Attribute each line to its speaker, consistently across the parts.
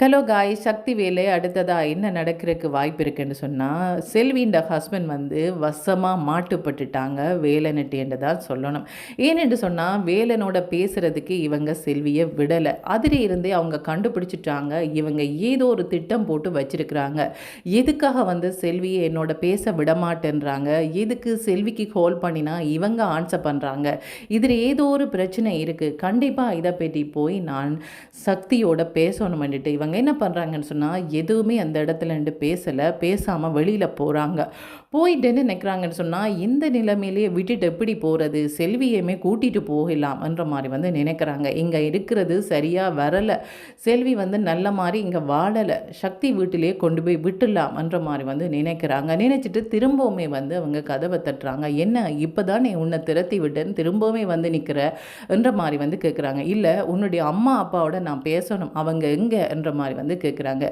Speaker 1: Hello காய் சக்தி வேலை அடுத்ததாக என்ன நடக்கிறதுக்கு வாய்ப்பு இருக்குன்னு சொன்னால் செல்வின்ற ஹஸ்பண்ட் வந்து வசமாக மாட்டுப்பட்டுட்டாங்க. வேலனுட்டு தான் சொல்லணும். ஏனென்று சொன்னால் வேலனோட பேசுகிறதுக்கு இவங்க செல்வியை விடலை. அதில் இருந்தே அவங்க கண்டுபிடிச்சிட்டாங்க. இவங்க ஏதோ ஒரு திட்டம் போட்டு வச்சிருக்கிறாங்க. எதுக்காக வந்து செல்வியை என்னோட பேச விடமாட்டேன்றாங்க? எதுக்கு செல்விக்கு கால் பண்ணினா இவங்க ஆன்சர் பண்ணுறாங்க இதில் ஏதோ ஒரு பிரச்சனை இருக்குது கண்டிப்பாக இதை பற்றி போய் நான் சக்தியோட பேசணும்னுட்டு இவங்க என்ன பண்ணுறாங்கன்னு சொன்னால் எதுவுமே அந்த இடத்துல நின்று பேசலை. பேசாமல் வெளியில் போகிறாங்க போயிட்டுன்னு நினைக்கிறாங்கன்னு சொன்னால் இந்த நிலைமையிலேயே விட்டுட்டு எப்படி போகிறது செல்வியுமே கூட்டிகிட்டு போகலாம்ன்ற மாதிரி வந்து நினைக்கிறாங்க. இங்கே இருக்கிறது சரியாக வரலை. செல்வி வந்து நல்ல மாதிரி இங்கே வாழலை. சக்தி வீட்டிலேயே கொண்டு போய் விட்டுடலாம்ன்ற மாதிரி வந்து நினைக்கிறாங்க. நினைச்சிட்டு திரும்பவுமே வந்து அவங்க கதவை தட்டுறாங்க. என்ன இப்போ தான் நீ உன்னை திரத்தி விட்டேன்னு திரும்பவுமே வந்து நிற்கிற என்ற மாதிரி வந்து கேட்குறாங்க இல்லை உன்னுடைய அம்மா அப்பாவோட நான் பேசணும். அவங்க எங்கே? என்ற மாதிரி வந்து கேட்குறாங்க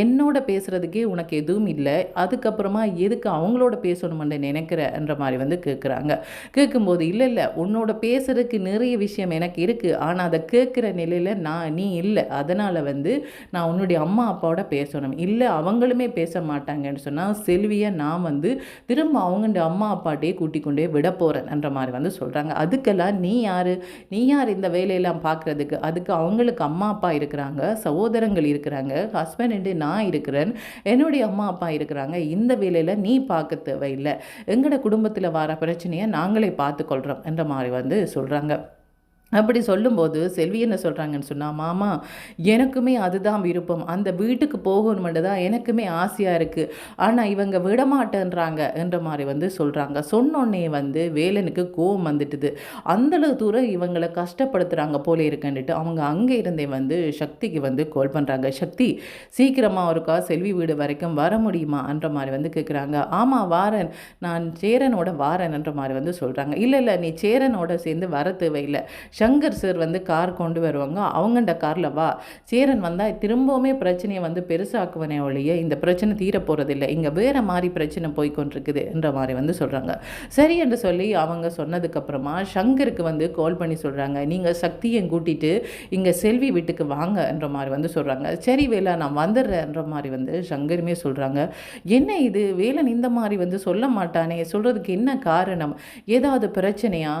Speaker 1: என்னோட பேசுகிறதுக்கே உனக்கு எதுவும் இல்லை. அதுக்கப்புறமா எதுக்கு அவங்களோட பேசணுமென்று நினைக்கிறன்ற மாதிரி வந்து கேட்குறாங்க கேட்கும்போது இல்லை இல்லை உன்னோட பேசுகிறதுக்கு நிறைய விஷயம் எனக்கு இருக்குது ஆனால் அதை கேட்குற நிலையில் நான் நீ இல்லை. அதனால் வந்து நான் உன்னுடைய அம்மா அப்பாவோட பேசணும். இல்லை அவங்களுமே பேச மாட்டாங்கன்னு சொன்னால் செல்வியை நான் வந்து திரும்ப அவங்கண்ட அம்மா அப்பாட்டையே கூட்டிக் கொண்டே விட போகிறேன்ன்ற மாதிரி வந்து சொல்கிறாங்க அதுக்கெல்லாம் நீ யார்? நீ யார் இந்த வேலையெல்லாம் பார்க்குறதுக்கு அதுக்கு அவங்களுக்கு அம்மா அப்பா இருக்கிறாங்க. சகோதரங்க சகோதரங்கள் இருக்கிறாங்க ஹஸ்பண்ட் நான் இருக்கிறேன் என்னுடைய அம்மா அப்பா இருக்கிறாங்க இந்த வேலையில் நீ பார்க்க தேவையில்லை. எங்களோட குடும்பத்தில் வர பிரச்சனையை நாங்களே பார்த்துக்கொள்கிறோம் என்ற மாதிரி வந்து சொல்கிறாங்க அப்படி சொல்லும்போது செல்வி என்ன சொல்கிறாங்கன்னு சொன்னால் மாமா எனக்குமே அதுதான் விருப்பம். அந்த வீட்டுக்கு போகணுமென்று தான் எனக்குமே ஆசையாக இருக்குது ஆனால் இவங்க விடமாட்டேன்றாங்க என்ற மாதிரி வந்து சொல்கிறாங்க சொன்னோன்னே வந்து வேலனுக்கு கோவம் வந்துட்டுது. அந்தளவு தூரம் இவங்களை கஷ்டப்படுத்துகிறாங்க போல இருக்குன்னுட்டு அவங்க அங்கே இருந்தே வந்து சக்திக்கு வந்து கால் பண்ணுறாங்க சக்தி சீக்கிரமாக ஒருக்கா செல்வி வீடு வரைக்கும் வர முடியுமா? என்ற மாதிரி வந்து கேட்குறாங்க ஆமாம் வாரன். நான் சேரனோட வாரன் என்ற மாதிரி வந்து சொல்கிறாங்க இல்லை இல்லை நீ சேரனோட சேர்ந்து வர தேவையில்லை. சங்கர் சார் வந்து கார் கொண்டு வருவாங்க. அவங்கண்ட காரில் வா. சேரன் வந்தால் திரும்பவுமே பிரச்சனையை வந்து பெருசாக்குவனே ஒழிய இந்த பிரச்சனை தீர போகிறதில்லை இங்கே வேறு மாதிரி பிரச்சனை போய்கொண்டிருக்குது என்ற மாதிரி வந்து சொல்கிறாங்க சரி என்று சொல்லி அவங்க சொன்னதுக்கப்புறமா சங்கருக்கு வந்து கால் பண்ணி சொல்கிறாங்க நீங்கள் சக்தியை கூட்டிகிட்டு இங்கே செல்வி வீட்டுக்கு வாங்க என்ற மாதிரி வந்து சொல்கிறாங்க சரி வேலா நான் வந்துடுறேன்ற மாதிரி வந்து சங்கருமே சொல்கிறாங்க என்ன இது? வேலன் இந்த மாதிரி வந்து சொல்ல மாட்டானே. சொல்கிறதுக்கு என்ன காரணம்? ஏதாவது பிரச்சனையா?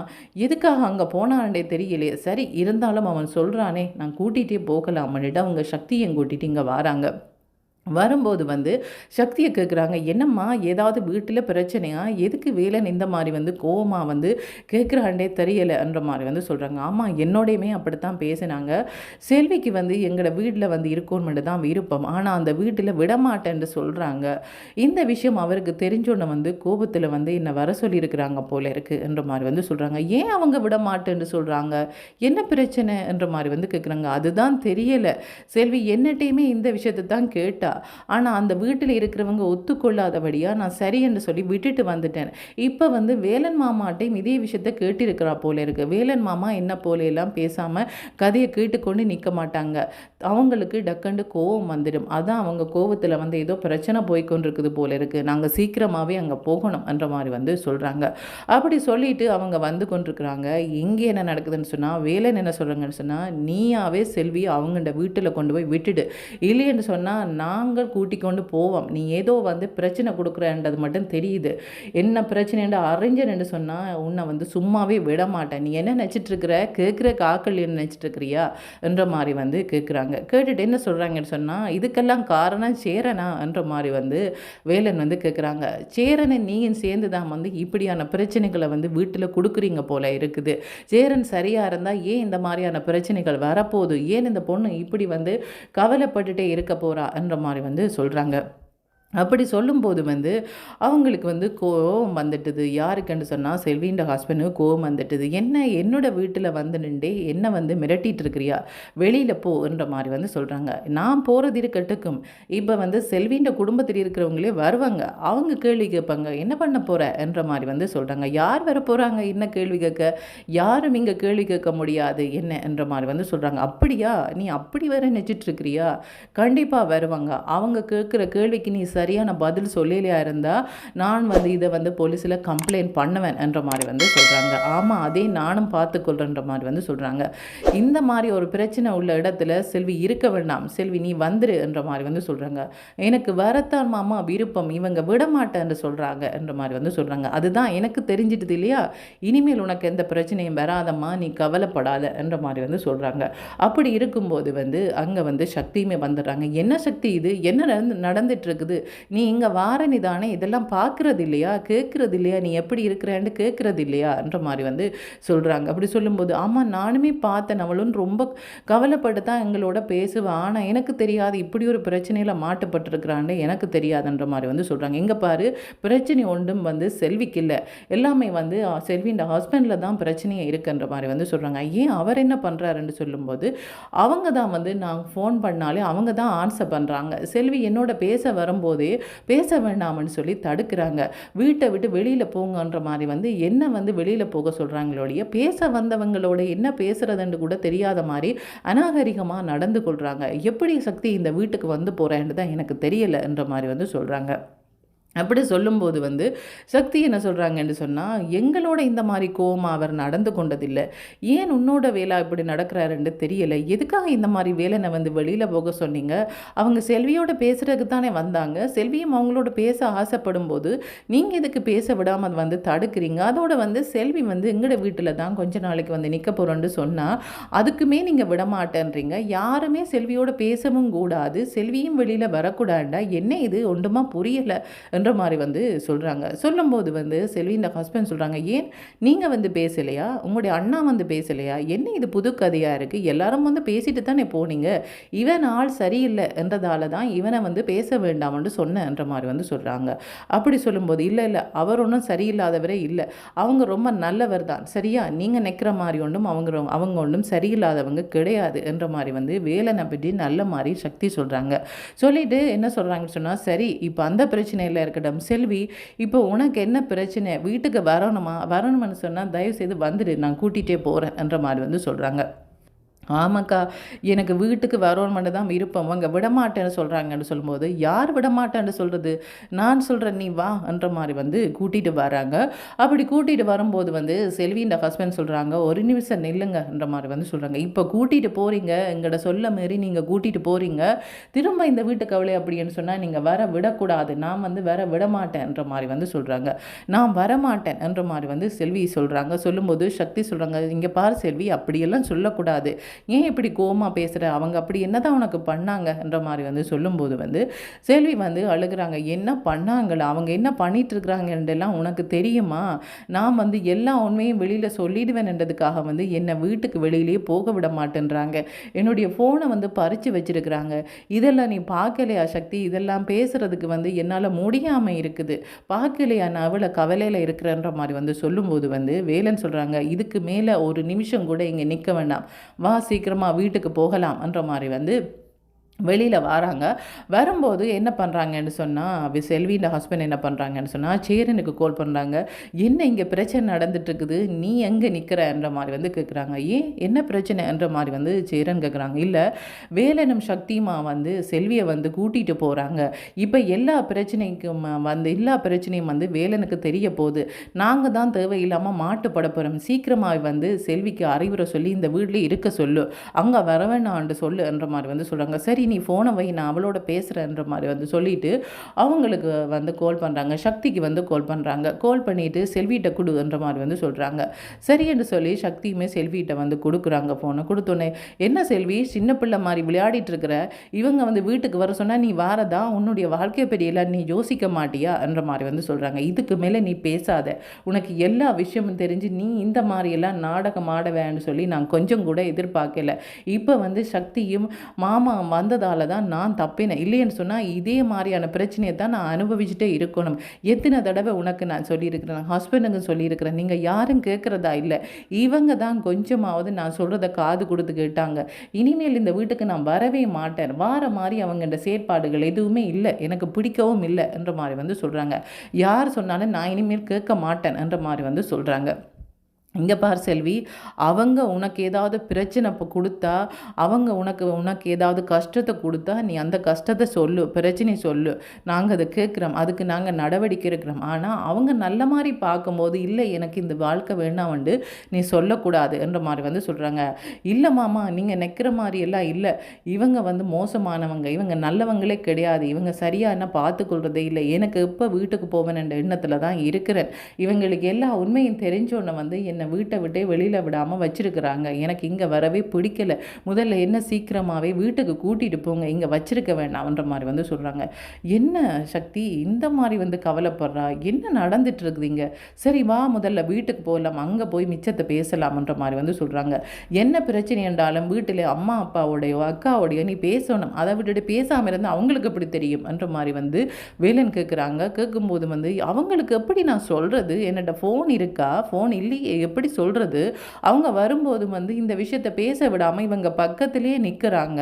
Speaker 1: எதுக்காக அங்கே போனான்டே தெரியலையே. சரி இருந்தாலும் அவன் சொல்கிறானே நான் கூட்டிகிட்டே அவனிடம் அவங்க சக்தியை கூட்டிகிட்டு இங்கே வராங்க. வரும்போது வந்து சக்தியை கேட்குறாங்க என்னம்மா ஏதாவது வீட்டில் பிரச்சனையா? எதுக்கு வேலன் இந்த மாதிரி வந்து கோவமாக வந்து கேட்குறாண்டே தெரியலைன்ற மாதிரி வந்து சொல்கிறாங்க ஆமாம் என்னோடையுமே அப்படித்தான் பேசினாங்க. செல்விக்கு வந்து எங்களோட வீட்டில் வந்து இருக்கணும்னு தான் விருப்பம். ஆனால் அந்த வீட்டில் விடமாட்டேன்னு சொல்கிறாங்க இந்த விஷயம் அவருக்கு தெரிஞ்சோன்னு வந்து கோபத்தில் வந்து என்னை வர சொல்லியிருக்கிறாங்க போல இருக்குன்ற மாதிரி வந்து சொல்கிறாங்க ஏன் அவங்க விடமாட்டேன்னு சொல்கிறாங்க என்ன பிரச்சனை? என்ற மாதிரி வந்து கேட்குறாங்க அதுதான் தெரியலை. செல்வி என்னட்டையுமே இந்த விஷயத்தை தான் கேட்டா. ஆனால் அந்த வீட்டில் இருக்கிறவங்க ஒத்துக்கொள்ளாதபடியாக நான் சரி என்று சொல்லி விட்டுட்டு வந்துட்டேன். இப்போ வந்து வேலன் மாமாட்டையும் இதே விஷயத்த கேட்டிருக்கிறா போல இருக்குது வேலன் மாமா என்ன போல எல்லாம் பேசாமல் கதையை கேட்டுக்கொண்டு நிற்க மாட்டாங்க. அவங்களுக்கு டக்கண்டு கோவம் வந்துடும். அதான் அவங்க கோவத்தில் வந்து ஏதோ பிரச்சனை போய்கொண்டிருக்குது போல இருக்குது நாங்கள் சீக்கிரமாகவே அங்கே போகணும் என்ற மாதிரி வந்து சொல்கிறாங்க அப்படி சொல்லிட்டு அவங்க வந்து கொண்டிருக்கிறாங்க. இங்கே என்ன நடக்குதுன்னு சொன்னால் வேலன் என்ன சொல்கிறாங்கன்னு சொன்னால் நீயாவே செல்வி அவங்கள்ட வீட்டில் கொண்டு போய் விட்டுடு. இல்லைன்னு சொன்னால் நான் நாங்கள் கூட்டிக் கொண்டு போவோம். நீ ஏதோ வந்து பிரச்சனை கொடுக்குறன்றது மட்டும் தெரியுது. என்ன பிரச்சனைன்னு அறிஞ்சன்னு சொன்னால் உன்னை வந்து சும்மாவே விட மாட்டேன் நீ என்ன நினச்சிட்ருக்கிற? கேட்குற காக்கள் என்ன நினச்சிட்ருக்கிறியா? என்ற மாதிரி வந்து கேட்குறாங்க. கேட்டுட்டு என்ன சொல்கிறாங்கன்னு சொன்னால் இதுக்கெல்லாம் காரணம் சேரனா? என்ற மாதிரி வந்து வேலன் வந்து கேட்குறாங்க. சேரனை நீங்கள் சேர்ந்து தான் வந்து இப்படியான பிரச்சனைகளை வந்து வீட்டில் கொடுக்குறீங்க போல இருக்குது. சேரன் சரியாக இருந்தால் ஏன் இந்த மாதிரியான பிரச்சனைகள் வரப்போகுது? ஏன் இந்த பொண்ணு இப்படி வந்து கவலைப்பட்டுட்டே இருக்க போகிறா என்ற மாதிரி மாதிரி வந்து சொல்கிறாங்க அப்படி சொல்லும்போது வந்து அவங்களுக்கு வந்து கோவம் வந்துட்டுது. யாருக்குன்னு சொன்னால் செல்வின்ற ஹஸ்பண்டுக்கு கோவம் வந்துட்டுது. என்ன என்னோட வீட்டில் வந்து நின்றே என்ன வந்து மிரட்டிகிட்டு இருக்கிறியா? வெளியில் போன்ற மாதிரி வந்து சொல்கிறாங்க நான் போகிறது இருக்கட்டுக்கும். இப்போ வந்து செல்வின்ற குடும்பத்தில் இருக்கிறவங்களே வருவாங்க. அவங்க கேள்வி கேட்பாங்க. என்ன பண்ண போகிற என்ற மாதிரி வந்து சொல்கிறாங்க யார் வர போகிறாங்க என்ன கேள்வி கேட்க? யாரும் இங்கே கேள்வி கேட்க முடியாது. என்ன? என்ற மாதிரி வந்து சொல்கிறாங்க அப்படியா? நீ அப்படி வர நினச்சிட்ருக்கிறியா கண்டிப்பாக வருவாங்க. அவங்க கேட்குற கேள்விக்கு நீ சரியான பதில் சொல்லலையா இருந்தால் நான் வந்து இதை வந்து போலீஸில் கம்ப்ளைண்ட் பண்ணுவேன் என்ற மாதிரி வந்து சொல்கிறாங்க ஆமாம் அதே நானும் பார்த்துக்கொள்கிறன்ற மாதிரி வந்து சொல்கிறாங்க இந்த மாதிரி ஒரு பிரச்சனை உள்ள இடத்துல செல்வி இருக்க வேண்டாம். செல்வி நீ வந்துரு என்ற மாதிரி வந்து சொல்கிறாங்க எனக்கு வரத்தான் மாமா விருப்பம் இவங்க விட மாட்டேன்னு சொல்கிறாங்க என்ற மாதிரி வந்து சொல்கிறாங்க அதுதான் எனக்கு தெரிஞ்சிட்டது இல்லையா? இனிமேல் உனக்கு எந்த பிரச்சனையும் வராதம்மா நீ கவலைப்படாத என்ற மாதிரி வந்து சொல்கிறாங்க அப்படி இருக்கும்போது வந்து அங்கே வந்து சக்தியுமே வந்துடுறாங்க. என்ன சக்தி இது? என்ன நடந்து நடந்துட்டு இருக்குது? நீ இங்கே வாரணி தானே இதெல்லாம் பார்க்குறது இல்லையா கேட்குறது இல்லையா நீ எப்படி இருக்கிறேன்னு கேட்குறது இல்லையான்ற மாதிரி வந்து சொல்கிறாங்க அப்படி சொல்லும்போது ஆமாம் நானுமே பார்த்தேன். அவளும் ரொம்ப கவலைப்பட்டு தான் எங்களோட பேசுவேன் ஆனால் எனக்கு தெரியாது. இப்படி ஒரு பிரச்சனையில் மாட்டப்பட்டிருக்கிறான்னு எனக்கு தெரியாதுன்ற மாதிரி வந்து சொல்கிறாங்க இங்கே பாரு பிரச்சனை ஒன்றும் வந்து செல்விக்கு இல்லை. எல்லாமே வந்து செல்வியின் ஹஸ்பண்டில் தான் பிரச்சனையே இருக்குன்ற மாதிரி வந்து சொல்கிறாங்க ஏன் அவர் என்ன பண்ணுறாருன்னு சொல்லும்போது அவங்க தான் வந்து நான் ஃபோன் பண்ணாலே அவங்க தான் ஆன்சர் பண்ணுறாங்க செல்வி என்னோட பேச வரும்போது பேச வேண்டாம்னு சொல்லி தடுக்கிறாங்க. வீட்டை விட்டு வெளியில் போங்கன்ற மாதிரி வந்து என்ன வந்து வெளியில் போக சொல்கிறாங்களோடைய பேச வந்தவங்களோட என்ன பேசுகிறதுன்னு கூட தெரியாத மாதிரி அநாகரிகமாக நடந்து கொள்கிறாங்க எப்படி சக்தி இந்த வீட்டுக்கு வந்து போகிறேன்னு தான் எனக்கு தெரியலைன்ற மாதிரி வந்து சொல்கிறாங்க அப்படி சொல்லும்போது வந்து சக்தி என்ன சொல்கிறாங்கன்னு சொன்னால் எங்களோட இந்த மாதிரி கோமா அவர் நடந்து கொண்டதில்லை. ஏன் உன்னோட வேலை இப்படி நடக்கிறாருன்னு தெரியலை. எதுக்காக இந்த மாதிரி வேலைனை வந்து வெளியில் போக சொன்னீங்க? அவங்க செல்வியோட பேசுகிறதுக்கு தானே வந்தாங்க. செல்வியும் அவங்களோட பேச ஆசைப்படும் போது நீங்கள் இதுக்கு பேச விடாமல் வந்து தடுக்கிறீங்க? அதோட வந்து செல்வி வந்து எங்களோட வீட்டில் தான் கொஞ்ச நாளைக்கு வந்து நிற்க போகிறோன்னு சொன்னால் அதுக்குமே நீங்கள் விடமாட்டேன்றீங்க. யாருமே செல்வியோட பேசவும் கூடாது. செல்வியும் வெளியில் வரக்கூடாதுடா. என்ன இது? ஒன்றுமா புரியலை. என்ற மாதிரி வந்து சொல்கிறாங்க சொல்லும்போது வந்து செல்வியின் ஹஸ்பண்ட் சொல்கிறாங்க ஏன் நீங்கள் வந்து பேசலையா? உங்களுடைய அண்ணா வந்து பேசலையா? என்ன இது புது கதையாக இருக்குது எல்லாரும் வந்து பேசிட்டு தானே போனீங்க? இவன் ஆள் சரியில்லை என்றதால தான் இவனை வந்து பேச வேண்டாம்னு சொன்னேன்ற மாதிரி வந்து சொல்கிறாங்க அப்படி சொல்லும்போது இல்லை இல்லை அவர் ஒன்றும் சரியில்லாதவரே இல்லை. அவங்க ரொம்ப நல்லவர் தான். சரியா? நீங்கள் நிற்கிற மாதிரி ஒன்றும் அவங்க அவங்க ஒன்றும் சரியில்லாதவங்க கிடையாது என்ற மாதிரி வந்து வேலனை பற்றி நல்ல மாதிரி சக்தி சொல்கிறாங்க சொல்லிட்டு என்ன சொல்கிறாங்கன்னு சொன்னால் சரி இப்போ அந்த பிரச்சனையில் இருக்கட்டும். செல்வி இப்போ உனக்கு என்ன பிரச்சனை? வீட்டுக்கு வரணுமா? வரணும்னு சொன்னால் தயவுசெய்து வந்துடு நான் கூட்டிகிட்டே போகிறேன் என்ற மாதிரி வந்து சொல்கிறாங்க ஆமாக்கா எனக்கு வீட்டுக்கு வரவன் தான் விருப்பம். அவங்க விடமாட்டேன்னு சொல்கிறாங்கன்னு சொல்லும்போது யார் விடமாட்டேன்னு சொல்கிறது நான் சொல்கிறேன் நீ வா என்ற மாதிரி வந்து கூட்டிகிட்டு வராங்க. அப்படி கூட்டிகிட்டு வரும்போது வந்து செல்வின்ற ஹஸ்பண்ட் சொல்கிறாங்க ஒரு நிமிஷம் நில்லுங்கன்ற மாதிரி வந்து சொல்கிறாங்க இப்போ கூட்டிகிட்டு போகிறீங்க எங்கள்ட சொல்ல மாரி நீங்கள் கூட்டிகிட்டு போகிறீங்க திரும்ப இந்த வீட்டு கவலை அப்படின்னு சொன்னால் நீங்கள் வர விடக்கூடாது. நான் வந்து வர விடமாட்டேன்ற மாதிரி வந்து சொல்கிறாங்க நான் வரமாட்டேன் என்ற மாதிரி வந்து செல்வி சொல்கிறாங்க சொல்லும்போது சக்தி சொல்கிறாங்க இங்கே பாரு செல்வி அப்படியெல்லாம் சொல்லக்கூடாது. ஏன் இப்படி கோமா பேசுகிற அவங்க அப்படி என்ன தான் உனக்கு பண்ணாங்கன்ற மாதிரி வந்து சொல்லும்போது வந்து செல்வி வந்து அழுகிறாங்க. என்ன பண்ணாங்களா? அவங்க என்ன பண்ணிகிட்ருக்குறாங்கன்றெல்லாம் உனக்கு தெரியுமா? நான் வந்து எல்லா உண்மையும் வெளியில் சொல்லிடுவேன்ன்றதுக்காக வந்து என்னை வீட்டுக்கு வெளியிலேயே போக விட மாட்டேன்றாங்க. என்னுடைய ஃபோனை வந்து பறித்து வச்சுருக்குறாங்க. இதெல்லாம் நீ பார்க்கலையா சக்தி? இதெல்லாம் பேசுகிறதுக்கு வந்து என்னால் முடியாமல் இருக்குது. பார்க்கலையா? நான் அவ்வளோ கவலையில் இருக்கிறன்ற மாதிரி வந்து சொல்லும்போது வந்து வேலன் சொல்கிறாங்க இதுக்கு மேலே ஒரு நிமிஷம் கூட இங்கே நிற்க வேண்டாம். வா சீக்கிரமாக வீட்டுக்கு போகலாம்ன்ற மாதிரி வந்து வெளியில் வராங்க. வரும்போது என்ன பண்ணுறாங்கன்னு சொன்னால் செல்வியின் ஹஸ்பண்ட் என்ன பண்ணுறாங்கன்னு சொன்னால் சேரனுக்கு கால் பண்ணுறாங்க என்ன இங்கே பிரச்சனை நடந்துட்டுருக்குது? நீ எங்கே நிற்கிறன்ற மாதிரி வந்து கேட்குறாங்க ஏன்? என்ன பிரச்சனைன்ற மாதிரி வந்து சேரன் கேட்குறாங்க இல்லை வேலனும் சக்தியுமா வந்து செல்வியை வந்து கூட்டிகிட்டு போகிறாங்க இப்போ எல்லா பிரச்சனைக்கும் வந்து எல்லா பிரச்சனையும் வந்து வேலனுக்கு தெரிய போகுது. நாங்கள் தான் தேவையில்லாமல் மாட்டுப்பட போகிறோம் சீக்கிரமாக வந்து செல்விக்கு அறிவுரை சொல்லி இந்த வீட்டில் இருக்க சொல்லு. அங்கே வரவேணான்ட்டு சொல்லுன்ற மாதிரி வந்து சொல்கிறாங்க சரி நீ ஃபோனை வை நான் அவளோட பேசுகிறேன்ற மாதிரி வந்து சொல்லிவிட்டு அவங்களுக்கு வந்து கால் பண்ணுறாங்க சக்திக்கு வந்து கால் பண்ணுறாங்க கால் பண்ணிவிட்டு செல்விகிட்ட கொடுன்ற மாதிரி வந்து சொல்கிறாங்க சரி என்று சொல்லி சக்தியுமே செல்விகிட்ட வந்து கொடுக்குறாங்க ஃபோனை கொடுத்தோன்னே என்ன செல்வி சின்ன பிள்ளை மாதிரி விளையாடிட்டு இருக்கிற? இவங்க வந்து வீட்டுக்கு வர சொன்னால் நீ வாரதா? உன்னுடைய வாழ்க்கையை பெரியல நீ யோசிக்க மாட்டியா? என்ற மாதிரி வந்து சொல்கிறாங்க இதுக்கு மேலே நீ பேசாத. உனக்கு எல்லா விஷயமும் தெரிஞ்சு நீ இந்த மாதிரியெல்லாம் நாடகம் ஆட வேன்னு சொல்லி நான் கொஞ்சம் கூட எதிர்பார்க்கல. இப்போ வந்து சக்தியும் மாமா வந்த வந்ததால தான் நான் தப்பினேன். இல்லைன்னு சொன்னால் இதே மாதிரியான பிரச்சனையை தான் நான் அனுபவிச்சுட்டே இருக்கணும். எத்தனை தடவை உனக்கு நான் சொல்லியிருக்கிறேன் ஹஸ்பண்டுங்க சொல்லியிருக்கிறேன் நீங்கள் யாரும் கேட்குறதா இல்லை. இவங்க தான் கொஞ்சமாவது நான் சொல்கிறத காது கொடுத்து கேட்டாங்க. இனிமேல் இந்த வீட்டுக்கு நான் வரவே மாட்டேன். வார மாதிரி அவங்கள்ட செயற்பாடுகள் எதுவுமே இல்லை. எனக்கு பிடிக்கவும் இல்லை என்ற மாதிரி வந்து சொல்கிறாங்க யார் சொன்னாலும் நான் இனிமேல் கேட்க மாட்டேன் என்ற மாதிரி வந்து சொல்கிறாங்க இங்கே பார் செல்வி அவங்க உனக்கு ஏதாவது பிரச்சனை இப்போ கொடுத்தா அவங்க உனக்கு உனக்கு ஏதாவது கஷ்டத்தை கொடுத்தா நீ அந்த கஷ்டத்தை சொல்லு பிரச்சனை சொல்லு. நாங்கள் அதை கேட்குறோம். அதுக்கு நாங்கள் நடவடிக்கை இருக்கிறோம் ஆனால் அவங்க நல்ல மாதிரி பார்க்கும்போது இல்லை எனக்கு இந்த வாழ்க்கை வேணாம் வந்து நீ சொல்லக்கூடாது என்ற மாதிரி வந்து சொல்கிறாங்க இல்லை மாமா நீங்கள் நிற்கிற மாதிரி எல்லாம் இல்லை. இவங்க வந்து மோசமானவங்க. இவங்க நல்லவங்களே கிடையாது. இவங்க சரியாக என்ன பார்த்துக்கொள்றதே இல்லை. எனக்கு எப்போ வீட்டுக்கு போவேன் என்ற எண்ணத்தில் தான் இருக்கிறேன். இவங்களுக்கு எல்லா உண்மையும் தெரிஞ்சோன்னே வந்து என்னை என்னை வீட்டை விட்டே வெளியில் விடாமல் வச்சுருக்குறாங்க. எனக்கு இங்கே வரவே பிடிக்கல. முதல்ல என்ன சீக்கிரமாகவே வீட்டுக்கு கூட்டிகிட்டு போங்க. இங்கே வச்சுருக்க வேண்டாம்ன்ற மாதிரி வந்து சொல்கிறாங்க என்ன சக்தி? இந்த மாதிரி வந்து கவலைப்படுறா? என்ன நடந்துட்டு இருக்குதுங்க சரி வா முதல்ல வீட்டுக்கு போகலாம் அங்கே போய் மிச்சத்தை பேசலாம்ன்ற மாதிரி வந்து சொல்கிறாங்க என்ன பிரச்சனை என்றாலும் வீட்டில் அம்மா அப்பாவோடையோ அக்காவோடையோ நீ பேசணும். அதை விட்டுட்டு பேசாமல் இருந்தால் அவங்களுக்கு எப்படி தெரியும்? என்ற மாதிரி வந்து வேலன் கேட்குறாங்க கேட்கும்போது வந்து அவங்களுக்கு எப்படி நான் சொல்கிறது என்னோட ஃபோன் இருக்கா? ஃபோன் இல்லையே. எப்படி சொல்கிறது அவங்க வரும்போது வந்து இந்த விஷயத்தை பேச விடாமல் இவங்க பக்கத்துலேயே நிற்கிறாங்க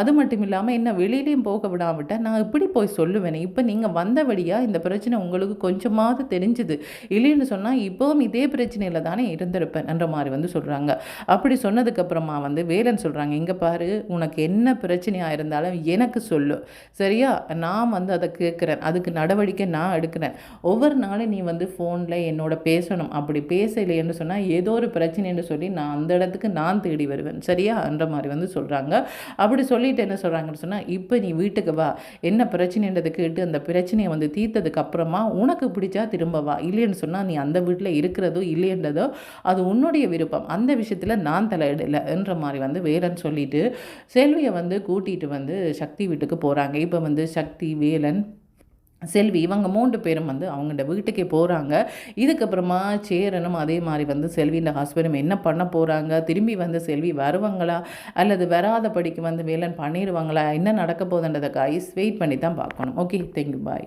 Speaker 1: அது மட்டும் இல்லாமல் என்ன வெளியிலையும் போக விடாமட்டால் நான் இப்படி போய் சொல்லுவேன். இப்போ நீங்கள் வந்தபடியாக இந்த பிரச்சனை உங்களுக்கு கொஞ்சமாவது தெரிஞ்சுது. இல்லைன்னு சொன்னால் இப்போவும் இதே பிரச்சனையில் தானே இருந்திருப்பேன் என்ற மாதிரி வந்து சொல்கிறாங்க அப்படி சொன்னதுக்கப்புறமா வந்து வேலன் சொல்கிறாங்க இங்கே பாரு உனக்கு என்ன பிரச்சனையாக இருந்தாலும் எனக்கு சொல்லு. சரியா? நான் வந்து அதை கேட்குறேன். அதுக்கு நடவடிக்கை நான் எடுக்கிறேன். ஒவ்வொரு நாளும் நீ வந்து ஃபோனில் என்னோட பேசணும். அப்படி பேசலைன்னு சொன்னால் சொன்னால் ஏதோ ஒரு பிரச்சனைன்னு சொல்லி நான் அந்த இடத்துக்கு நான் தேடி வருவேன். சரியா? என்ற மாதிரி வந்து சொல்கிறாங்க அப்படி சொல்லிட்டு என்ன சொல்கிறாங்கன்னு சொன்னால் இப்போ நீ வீட்டுக்கு வா. என்ன பிரச்சனைன்றதை கேட்டு அந்த பிரச்சனையை வந்து தீர்த்ததுக்கு அப்புறமா உனக்கு பிடிச்சா திரும்ப வா. இல்லைன்னு சொன்னால் நீ அந்த வீட்டில் இருக்கிறதோ இல்லைன்றதோ அது உன்னுடைய விருப்பம். அந்த விஷயத்தில் நான் தலையிடலை என்ற மாதிரி வந்து வேலன் சொல்லிட்டு செல்வியை வந்து கூட்டிகிட்டு வந்து சக்தி வீட்டுக்கு போகிறாங்க இப்போ வந்து சக்தி வேலன் செல்வி இவங்க மூன்று பேரும் வந்து அவங்கள்ட வீட்டுக்கே போகிறாங்க இதுக்கப்புறமா சேரனும் அதே மாதிரி வந்து செல்வியின் ஹஸ்பண்டும் என்ன பண்ண போகிறாங்க திரும்பி வந்து செல்வி வருவாங்களா? அல்லது வராத படிக்கு வந்து வேலன் பண்ணிடுவாங்களா? என்ன நடக்க போகுதுன்றதை காய்ஸ் வெயிட் பண்ணி தான் பார்க்கணும் ஓகே தேங்க்யூ பாய்